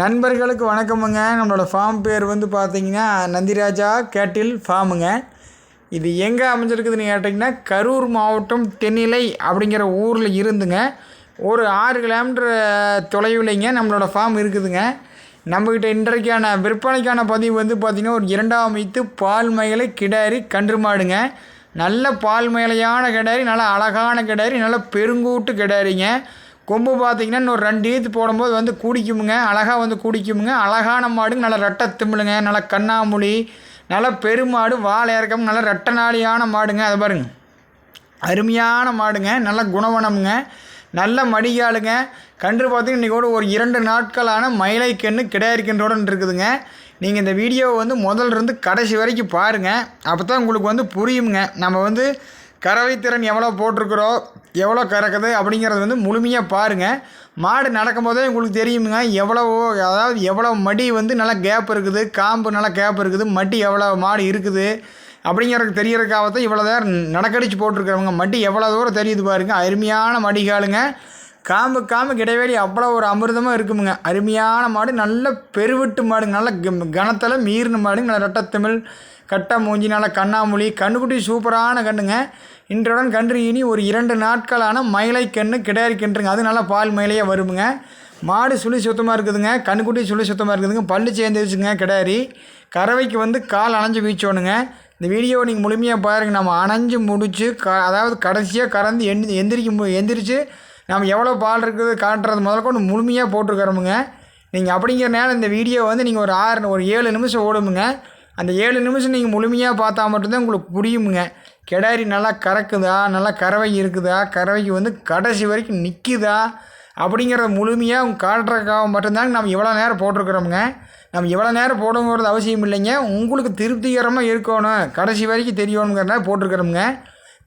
நண்பர்களுக்கு வணக்கமுங்க. நம்மளோட ஃபார்ம் பேர் வந்து பார்த்தீங்கன்னா நந்திராஜா கேட்டில் ஃபார்முங்க. இது எங்கே அமைஞ்சிருக்குதுன்னு கேட்டிங்கன்னா கரூர் மாவட்டம் தென்னிலை அப்படிங்கிற ஊரில் இருந்துங்க. ஒரு ஆறு கிலோமீட்டர் தொலைவில்லைங்க நம்மளோட ஃபார்ம் இருக்குதுங்க. நம்மக்கிட்ட இன்றைக்கான விற்பனைக்கான பதிவு வந்து பார்த்திங்கன்னா ஒரு இரண்டாம் வைத்து பால் மயிலை கிடாரி கன்று மாடுங்க. நல்ல பால் மயிலையான கிடாரி நல்ல அழகான கிடாரி நல்ல பெருங்கூட்டு கிடாரிங்க. கொம்பு பார்த்தீங்கன்னா இன்னொரு ரெண்டு ஈத்து போடும்போது வந்து குடிக்குமுங்க. அழகாக வந்து குடிக்குமுங்க. அழகான மாடுங்க. நல்ல ரெட்டை திம்பிளுங்க நல்ல கண்ணாமொழி நல்ல பெருமாடு. வாழை இறக்கம். நல்ல ரெட்டநாளியான மாடுங்க. அதை பாருங்க. அருமையான மாடுங்க. நல்ல குணவனமுங்க. நல்ல மடிகாலுங்க. கன்று பார்த்தீங்கன்னா இன்றைக்கி கூட ஒரு இரண்டு நாட்களான மயிலை கன்று கிடையாதுக்கின்றோடன் இருக்குதுங்க. நீங்கள் இந்த வீடியோவை வந்து முதல்ல இருந்து கடைசி வரைக்கும் பாருங்கள் அப்போ தான் உங்களுக்கு வந்து புரியுங்க நம்ம வந்து கறவை திறன் எவ்வளோ போட்டிருக்குறோம் எவ்வளோ கறக்குது அப்படிங்கிறது வந்து முழுமையாக பாருங்கள் மாடு நடக்கும்போதே உங்களுக்கு தெரியுமுங்க எவ்வளவோ அதாவது எவ்வளோ மடி வந்து நல்லா கேப் இருக்குது காம்பு நல்லா கேப் இருக்குது மடி எவ்வளோ மாடு இருக்குது அப்படிங்கிறதுக்கு தெரியறதுக்காக தான் இவ்வளோ நேரம் நடக்கடிச்சு போட்டிருக்கிறவங்க. மடி எவ்வளோ தூரம் தெரியுது பாருங்கள் அருமையான மடிகாலுங்க. காம்பு காம்பு இடைவெளி அவ்வளோ ஒரு அமிர்தமாக இருக்குமுங்க. அருமையான மாடு நல்ல பெருவிட்டு மாடுங்க. நல்ல கனத்தில் மீறின மாடுங்க. நல்ல ரெட்டத்தமிழ் கட்டை மூஞ்சி நல்ல கண்ணாமொழி. கண்ணுக்குட்டி சூப்பரான கண்ணுங்க. இன்றுடன் கன்று இனி ஒரு இரண்டு நாட்களான மயிலை கன்று கிடாரி கன்றுங்க அது நல்லா பால் மயிலையாக வருமுங்க. மாடு சுழி சுத்தமாக இருக்குதுங்க. கண்ணுக்குட்டி சுழி சுத்தமாக இருக்குதுங்க. பல்லு சேர்ந்துருச்சுங்க கிடாரி. கறவைக்கு வந்து கால் அணைஞ்சு வீச்சோணுங்க. இந்த வீடியோவை நீங்கள் முழுமையாக பாருங்கள் நம்ம அணைஞ்சு முடித்து க அதாவது கடைசியாக கறந்து எந்தி எந்திரிக்கும் எந்திரிச்சு நம்ம எவ்வளோ பால் இருக்குது காட்டுறது முதல்ல கொண்டு முழுமையாக போட்டிருக்கிறோமுங்க. நீங்கள் அப்படிங்கிற நேரம் இந்த வீடியோ வந்து நீங்கள் ஒரு ஆறு ஒரு ஏழு நிமிஷம் ஓடுமுங்க. அந்த ஏழு நிமிஷம் நீங்கள் முழுமையாக பார்த்தா மட்டும்தான் உங்களுக்கு புரியுமுங்க. கிடாரி நல்லா கறக்குதா? நல்லா கறவை இருக்குதா? கறவைக்கு வந்து கடைசி வரைக்கும் நிற்குதா அப்படிங்கிறத முழுமையாக அவங்க காட்டுறதுக்காக மட்டும்தாங்க நம்ம இவ்வளோ நேரம் போட்டிருக்கிறோமுங்க. நம்ம இவ்வளோ நேரம் போடணுங்கிறது அவசியம் இல்லைங்க. உங்களுக்கு திருப்திகரமாக இருக்கணும். கடைசி வரைக்கும் தெரியணுங்கிறனால போட்டிருக்கிறோமுங்க.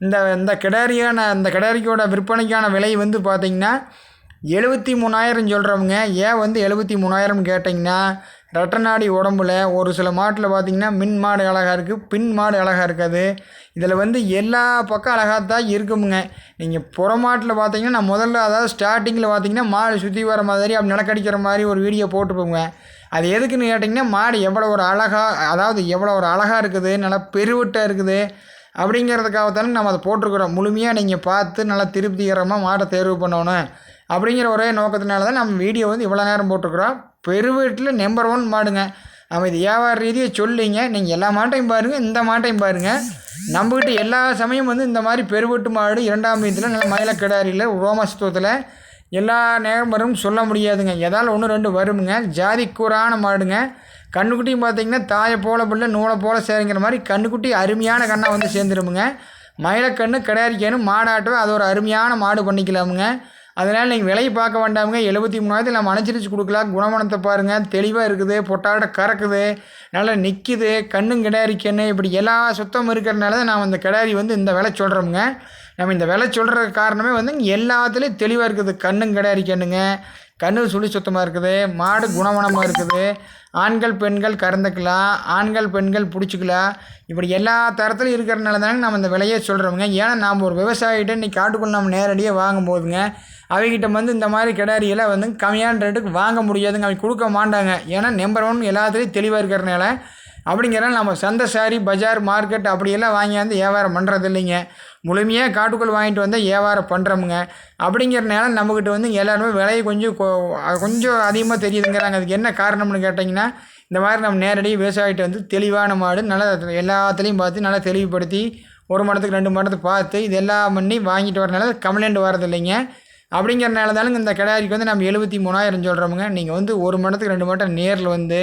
இந்த இந்த கிடாரியான இந்த கிடாரிக்கோட விற்பனைக்கான விலை வந்து பார்த்திங்கன்னா எழுபத்தி மூணாயிரம் சொல்கிறவங்க ஏன் வந்து எழுபத்தி மூணாயிரம் கேட்டிங்கன்னா ரெட்டநாடி உடம்புல ஒரு சில மாட்டில் பார்த்திங்கன்னா மின் மாடு அழகாக இருக்குது பின் மாடு அழகாக இருக்காது. இதில் வந்து எல்லா பக்கம் அழகாக தான் இருக்குமுங்க. நீங்கள் புற மாட்டில் பார்த்தீங்கன்னா நான் முதல்ல அதாவது ஸ்டார்டிங்கில் பார்த்தீங்கன்னா மாடு சுற்றி வர மாதிரி அப்படி நடக்கடிக்கிற மாதிரி ஒரு வீடியோ போட்டுப்போங்க அது எதுக்குன்னு கேட்டிங்கன்னா மாடு எவ்வளோ ஒரு அழகாக அதாவது எவ்வளோ ஒரு அழகாக இருக்குது நல்லா பெருவிட்டாக இருக்குது. அப்படிங்கிறதுக்காகத்தானே நம்ம அதை போட்டிருக்கிறோம். முழுமையாக நீங்கள் பார்த்து நல்லா திருப்திகரமாக மாட்டை தேர்வு பண்ணணும் அப்படிங்கிற ஒரே நோக்கத்தினால தான் நம்ம வீடியோ வந்து இவ்வளோ நேரம் போட்டிருக்கிறோம். பெருவீட்டில் நம்பர் ஒன் மாடுங்க. நம்ம இது வியாபார ரீதியாக சொல்லிங்க. நீங்கள் எல்லா மாட்டையும் பாருங்கள் இந்த மாட்டையும் பாருங்கள் நம்மக்கிட்ட எல்லா சமயம் வந்து இந்த மாதிரி பெருவீட்டு மாடு இரண்டாம் வீதத்தில் நல்ல மயிலக்கிடாரியில் ரோமஸ்துவத்தில் எல்லா நேரம் சொல்ல முடியாதுங்க. எதால் ஒன்று ரெண்டு வருமுங்க. ஜாதி கூறான மாடுங்க. கண்ணுக்குட்டியும் பார்த்தீங்கன்னா தாயை போல பிள்ளை நூலை போல சேருங்கிற மாதிரி கண்ணுக்குட்டி அருமையான கண்ணாக வந்து சேர்ந்துருமுங்க. மயிலக்கண்ணு கிடையாதுக்கேன்னு மாடாட்டவே அது ஒரு அருமையான மாடு பண்ணிக்கலாமுங்க. அதனால் நீங்கள் விலையை பார்க்க வேண்டாமுங்க. எழுபத்தி மூணாயிரத்தில் நம்ம அனுசரித்து கொடுக்கலாம். குணமனத்தை பாருங்கள் தெளிவாக இருக்குது. பொட்டாட கறக்குது. நல்லா நிற்கிது கண்ணும் கிடாரி கண்ணு இப்படி எல்லா சுத்தம் இருக்கிறனால தான் நான் அந்த கிடாரி வந்து இந்த விலை சொல்கிறோமுங்க நம்ம இந்த விலை சொல்கிற காரணமே வந்து எல்லாத்துலேயும் தெளிவாக இருக்குது. கண்ணும் கிடையாது கண்ணுங்க. கண்ணு சுழி சுத்தமாக இருக்குது. மாடு குணமனமாக இருக்குது. ஆண்கள் பெண்கள் கறந்துக்கலாம். ஆண்கள் பெண்கள் பிடிச்சிக்கலாம். இப்படி எல்லா தரத்துலையும் இருக்கிறனால தானே நம்ம இந்த விலையே சொல்கிறோமுங்க ஏன்னா நாம் ஒரு விவசாயிகிட்ட இன்றைக்கி காட்டுக்குள்ள நம்ம நேரடியாக வாங்கும் போதுங்க அவங்ககிட்ட வந்து இந்த மாதிரி கிடாரியெல்லாம் வந்து கம்மியான ரேட்டுக்கு வாங்க முடியாதுங்க. அவங்க கொடுக்க மாட்டாங்க. ஏன்னா நம்பர் ஒன் எல்லாத்துலேயும் தெளிவாக இருக்கிறனால அப்படிங்கிறனால நம்ம சந்தை சாரி பஜார் மார்க்கெட் அப்படியெல்லாம் வாங்கியாந்து வியாபாரம் பண்ணுறது இல்லைங்க முழுமையாக காட்டுக்குள் வாங்கிட்டு வந்தால் வியாபாரம் பண்ணுறோமுங்க அப்படிங்கிறனால நம்மக்கிட்ட வந்து எல்லாருமே விலையை கொஞ்சம் கொஞ்சம் அதிகமாக தெரியுதுங்கிறாங்க. அதுக்கு என்ன காரணம்னு கேட்டிங்கன்னா இந்த மாதிரி நம்ம நேரடியாக விவசாயிகிட்ட வந்து தெளிவான மாடு நல்லா எல்லாத்துலேயும் பார்த்து நல்லா தெளிவுபடுத்தி ஒரு மடத்துக்கு ரெண்டு மடத்துக்கு பார்த்து இது எல்லாம் பண்ணி வாங்கிட்டு வரனால கம்ப்ளைண்ட் வரது இல்லைங்க அப்படிங்கிறனால தானுங்க இந்த கிடாரிக்கு வந்து நம்ம எழுபத்தி மூணாயிரம் சொல்கிறோமுங்க நீங்கள் வந்து ஒரு மடத்துக்கு ரெண்டு மட்டம் நேரில் வந்து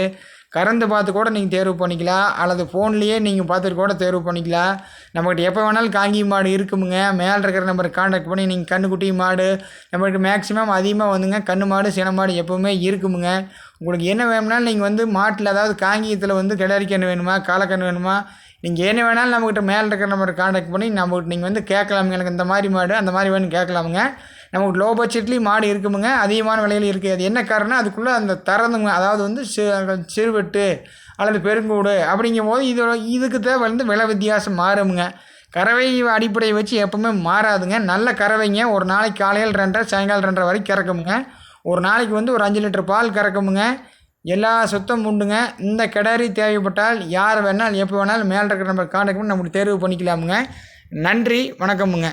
கறந்து பார்த்து கூட நீங்கள் தேர்வு பண்ணிக்கலாம் அல்லது ஃபோன்லேயே நீங்கள் பார்த்துட்டு கூட தேர்வு பண்ணிக்கலாம் நம்மகிட்ட எப்போ வேணாலும் காங்கி மாடு இருக்குமுங்க. மேலே இருக்கிற நம்பரை காண்டாக்ட் பண்ணி நீங்கள் கண்ணுக்குட்டி மாடு நம்மளுக்கு மேக்ஸிமம் அதிகமாக வந்துங்க. கண்ணு மாடு சின மாடு எப்போவுமே இருக்குமுங்க. உங்களுக்கு என்ன வேணும்னாலும் நீங்கள் வந்து மாட்டில் அதாவது காங்கியத்தில் வந்து கிடாரிக்கன்று வேணுமா காலக்கன்று வேணுமா நீங்கள் என்ன வேணாலும் நம்மக்கிட்ட மேலே இருக்கிற நம்பரை காண்டாக்ட் பண்ணி நம்மகிட்ட நீங்கள் வந்து கேட்கலாமுங்க. எனக்கு இந்த மாதிரி மாடு அந்த மாதிரி வேணும் கேட்கலாமுங்க. நமக்கு லோ பட்ஜெட்லேயும் மாடு இருக்குமுங்க அதிகமான விலையில் இருக்குது அது என்ன காரணம் அதுக்குள்ளே அந்த தரந்துங்க அதாவது வந்து சிறுவெட்டு அல்லது பெருங்கூடு அப்படிங்கும் போது இதோட இதுக்கு தேவை வந்து விலை வித்தியாசம் மாறுமுங்க. கறவை அடிப்படையை வச்சு எப்போவுமே மாறாதுங்க. நல்ல கறவைங்க ஒரு நாளைக்கு காலையில் ரெண்டரை சாயங்காலம் ரெண்டரை வரைக்கும் கறக்குமுங்க. ஒரு நாளைக்கு வந்து ஒரு அஞ்சு லிட்டர் பால் கறக்குமுங்க. எல்லா சுத்தம் உண்டுங்க. இந்த கிடாரி தேவைப்பட்டால் யார் வேணாலும் எப்போ வேணாலும் மேலே இருக்கிற நம்பர் கான்டாக்ட் பண்ணி நம்மளுக்கு தேர்வு பண்ணிக்கலாமுங்க. நன்றி வணக்கமுங்க.